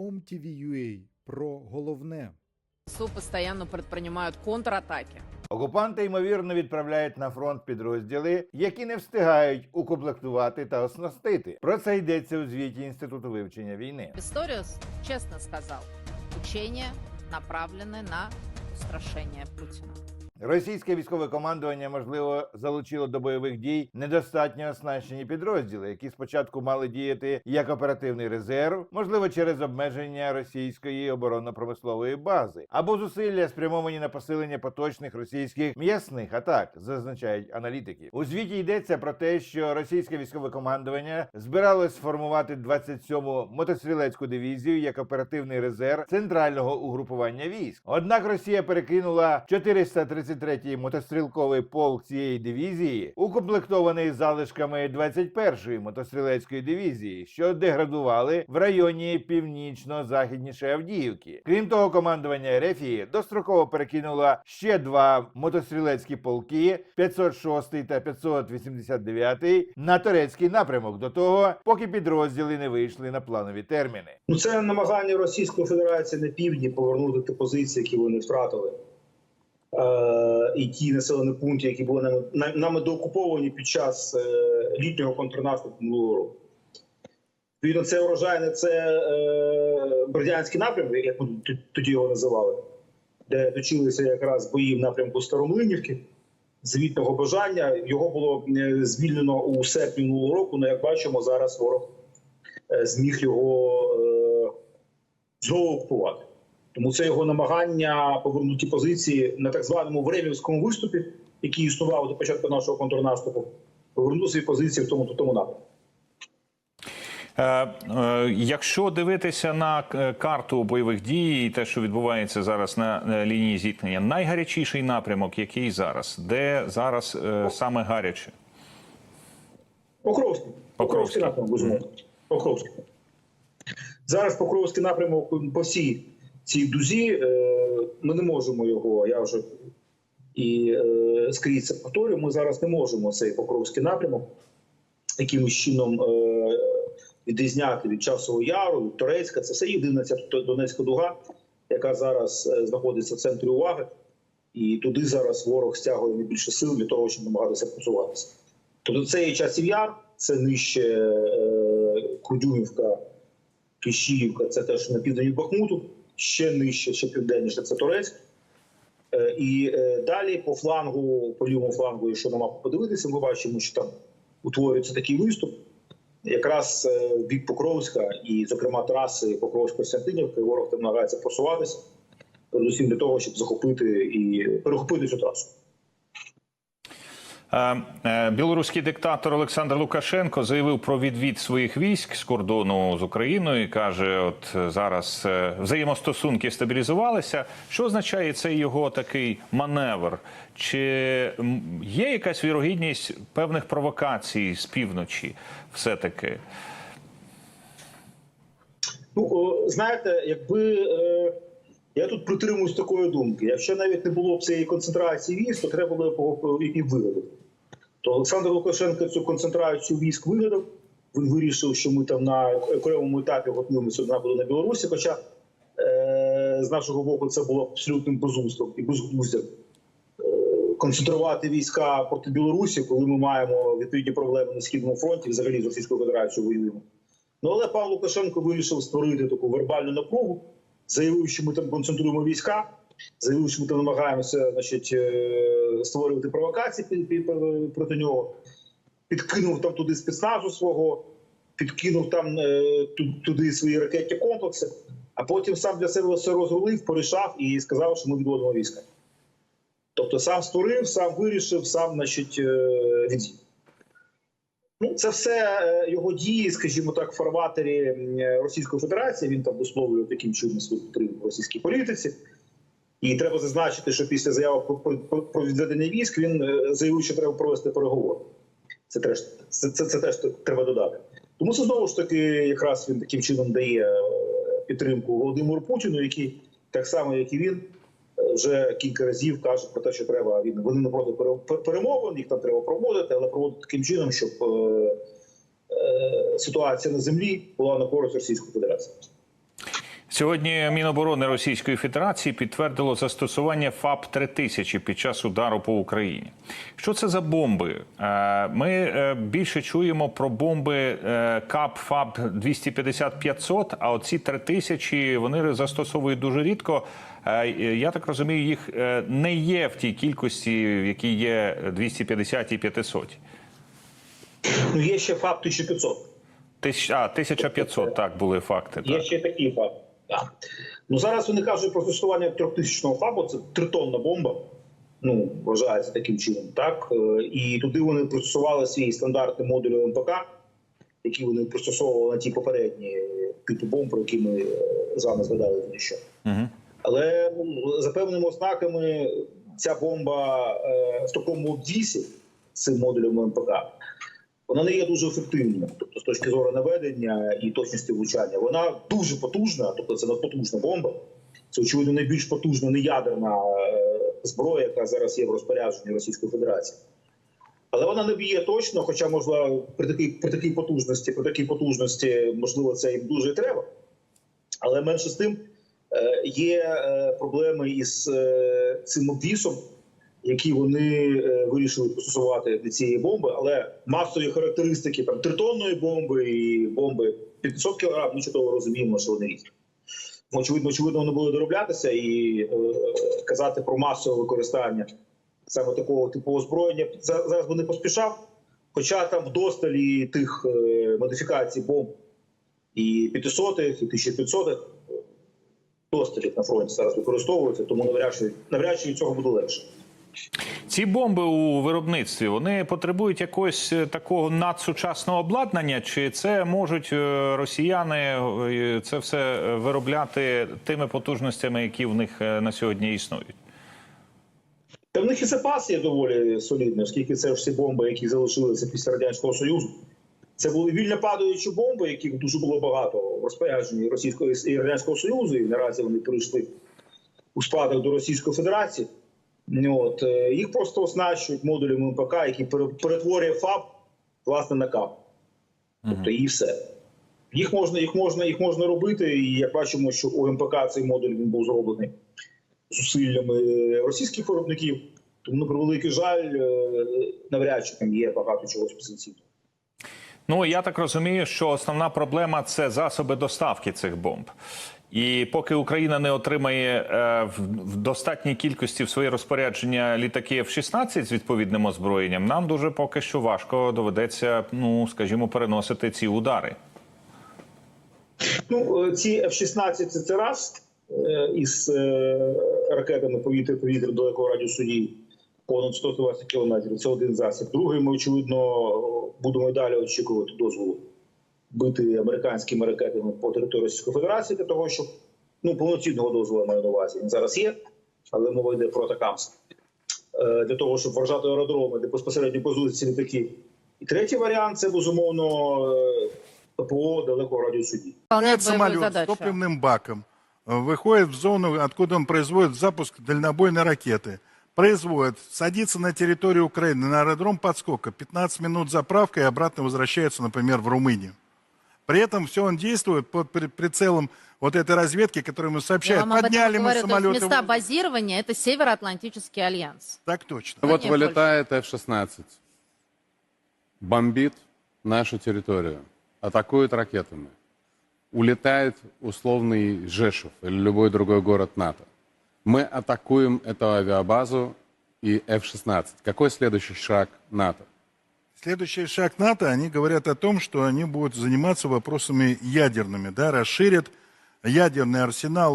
OMTV.ua про головне. СУ постоянно предпринимают контратаки. Окупанти ймовірно відправляють на фронт підрозділи, які не встигають укомплектувати та оснастити. Про це йдеться у звіті інституту вивчення війни. Писториус честно сказал, учения направлены на устрашение Путина. Російське військове командування можливо залучило до бойових дій недостатньо оснащені підрозділи, які спочатку мали діяти як оперативний резерв, можливо, через обмеження російської оборонно-промислової бази, або зусилля спрямовані на посилення поточних російських м'ясних атак, зазначають аналітики. У звіті йдеться про те, що російське військове командування збиралось сформувати 27-му мотострілецьку дивізію як оперативний резерв центрального угрупування військ. Однак Росія перекинула 433-й мотострілковий полк цієї дивізії, укомплектований залишками 21-ї мотострілецької дивізії, що деградували в районі північно-західніше Авдіївки. Крім того, командування Рефії достроково перекинуло ще два мотострілецькі полки 506 та 589 на турецький напрямок до того, поки підрозділи не вийшли на планові терміни. Ну, це намагання Російської Федерації на півдні повернути ті позиції, які вони втратили. Е, і ті населені пункти, які були нами, нами доокуповані під час е, літнього контрнаступу минулого року. Відповідно, це урожайне, це е, Бердянський напрямок, як ми тоді його називали, де точилися якраз бої в напрямку Старомлинівки, звітного бажання. Його було звільнено у серпні минулого року. але як бачимо, зараз ворог зміг його е, знову окупувати. Тому це його намагання повернути позиції на так званому времівському виступі, який існував до початку нашого контрнаступу, повернути свої позиції в тому тому напрямку. Е, е, Якщо дивитися на карту бойових дій і те, що відбувається зараз на лінії зіткнення, найгарячіший напрямок, який зараз, де зараз е, саме гаряче? Покровський. Покровський напрямок, безумовно. Покровський. Зараз Покровський напрямок по всій цій дузі. е, Ми не можемо його, я вже і е, скрізь це повторюю, ми зараз не можемо цей Покровський напрямок якимось чином е, відрізняти від Часового Яру, від Торецька. Це все єдина ця Донецька дуга, яка зараз знаходиться в центрі уваги. І туди зараз ворог стягує найбільше сил для того, щоб намагатися просуватися. Тобто це є часів яр, це нижче Кудюмівка, Кишіївка, це теж на південь Бахмуту, ще нижче, ще південніше це Торецьк. Е, і е, далі по флангу, по лівому флангу, якщо на мапу подивитися, ми бачимо, що там утворюється такий виступ. Якраз е, в бік Покровська і, зокрема, траси Покровсько-Сантинівки, ворог там намагається просуватися, передусім для того, щоб захопити і перехопити цю трасу. Е, е, Білоруський диктатор Олександр Лукашенко заявив про відвід своїх військ з кордону з Україною. і Каже, от е, зараз взаємостосунки стабілізувалися. Що означає цей його такий маневр? Чи є якась вірогідність певних провокацій з півночі? Все таки Ну, знаєте, якби я тут притримуюсь такої думки, якщо навіть не було б цієї концентрації військ, то треба було б і вигадати. То Олександр Лукашенко цю концентрацію військ вигадав. Він вирішив, що ми там на окремому етапі готуємося до нападу на Білорусі. Хоча е, з нашого боку це було абсолютним безумством і безглуздям е, концентрувати війська проти Білорусі, коли ми маємо відповідні проблеми на східному фронті, взагалі з Російською Федерацією воюємо. Ну але пан Лукашенко вирішив створити таку вербальну напругу, заявив, що ми там концентруємо війська, заявив, що ми там намагаємося значить, е, створювати провокації під- під- проти нього. Підкинув там туди спецназу свого, підкинув там е, туди свої ракетні комплекси, а потім сам для себе все розрулив, порішав і сказав, що ми відводимо війська. Тобто сам створив, сам вирішив, сам значить, е, відзів. Ну, це все е, його дії, скажімо так, в фарватері Російської Федерації. Він там висловлює таким чином свою підтримку російській політиці. І треба зазначити, що після заяви про, відведення військ він е, заявив, що треба провести переговори. Це теж це, це, це теж треба додати. Тому це знову ж таки, якраз він таким чином дає е, підтримку Володимиру Путіну, який так само, як і він, е, вже кілька разів каже про те, що треба він вони не проти пере- перемовин, їх там треба проводити, але проводити таким чином, щоб е, е, ситуація на землі була на користь Російської Федерації. Сьогодні Міноборони Російської Федерації підтвердило застосування ФАП 3000 під час удару по Україні. Що це за бомби? Е, Ми е, більше чуємо про бомби е, КАП ФАП 250-500, а оці 3000 вони застосовують дуже рідко. Я так розумію, їх не є в тій кількості, в якій є 250 і 500. Ну, є ще ФАП 1500. Тисяч, а, 1500, так, були факти. Є Так. ще такий ФАП. Так. Ну зараз вони кажуть про застосування трьохтисячного ФАБу, це тритонна бомба. Ну, вважається таким чином, так Е, і туди вони пристосували свій стандартний модуль МПК, які вони пристосовували на ті попередні типи бомб, про які ми е, з вами згадали що. Угу. Але ну, за певними ознаками ця бомба е, в такому обвісі з цим модулем МПК, вона не є дуже ефективною. Тобто, з точки зору наведення і точності влучання, вона дуже потужна, тобто це надпотужна бомба. Це очевидно найбільш потужна неядерна е, зброя, яка зараз є в розпорядженні Російської Федерації. Але вона не б'є точно, хоча можливо при такій при такій потужності, при такій потужності, можливо, це і дуже треба. Але менше з тим е, є е, проблеми із цим обвісом, які вони е, вирішили пристосувати до цієї бомби. Але масові характеристики там тритонної бомби і бомби 500 кг, ми чудово розуміємо, що вони різні. Очевидно, очевидно, вони будуть дороблятися і е, казати про масове використання саме такого типу озброєння. Зараз би не поспішав. Хоча там вдосталі тих е, модифікацій бомб і 500 і 1500 досталів на фронті зараз використовуються, тому навряд чи, навряд чи цього буде легше. Ці бомби у виробництві вони потребують якогось е, такого надсучасного обладнання, чи це можуть е, росіяни е, це все виробляти тими потужностями, які в них на сьогодні існують? Та в них і запас є доволі солідний, оскільки це всі бомби, які залишилися після радянського союзу. Це були вільно падаючі бомби, яких дуже було багато в розпорядженні Російського і радянського союзу, і наразі вони перейшли у спадок до Російської Федерації. От е, їх просто оснащують модулями МПК, які пере- перетворює ФАБ власне на КАП. Тобто і все. Їх можна, їх можна, їх можна робити, і як бачимо, що у МПК цей модуль він був зроблений зусиллями російських виробників. Тому на превеликий жаль, е, навряд чи там є багато чогось потенційного. Ну я так розумію, що основна проблема це засоби доставки цих бомб. І поки Україна не отримає е, в, достатній кількості в своє розпорядження літаки F-16 з відповідним озброєнням, нам дуже поки що важко доведеться, ну скажімо, переносити ці удари. Ну, е, ці F-16 це, раз е, із ракетами повітря-повітря далекого радіусу дії понад 120 кілометрів. Це один засіб. Другий, ми очевидно будемо далі очікувати дозволу бити американськими ракетами по території Російської Федерації для того, щоб ну повноцінного дозволу я маю на увазі. Він зараз є, але мова йде про атакамс. Е, Для того, щоб вражати аеродроми, де безпосередньо базуються ці літаки. І третій варіант це безумовно е, ППО далекого радіусу дії. Выполняет Выполняет боевую самолет с задачу. топливным баком, э, выходит в зону, откуда он производит запуск дальнобойной ракеты, производит, садится на территорию Украины, на аэродром подскока, 15 минут заправка и обратно возвращается, например, в Румынию. При этом все он действует под при- прицелом вот этой разведки, которую об этом Подняли мы говорю. То есть самолеты. места базирования – это Североатлантический альянс. Так точно. Ну, Вот вылетает F-16, бомбит нашу территорию, атакует ракетами, улетает условный Жешев или любой другой город НАТО. Мы атакуем эту авиабазу и F-16. Какой следующий шаг НАТО? Следующий шаг НАТО, они говорят о том, что они будут заниматься вопросами ядерными, да, расширят ядерный арсенал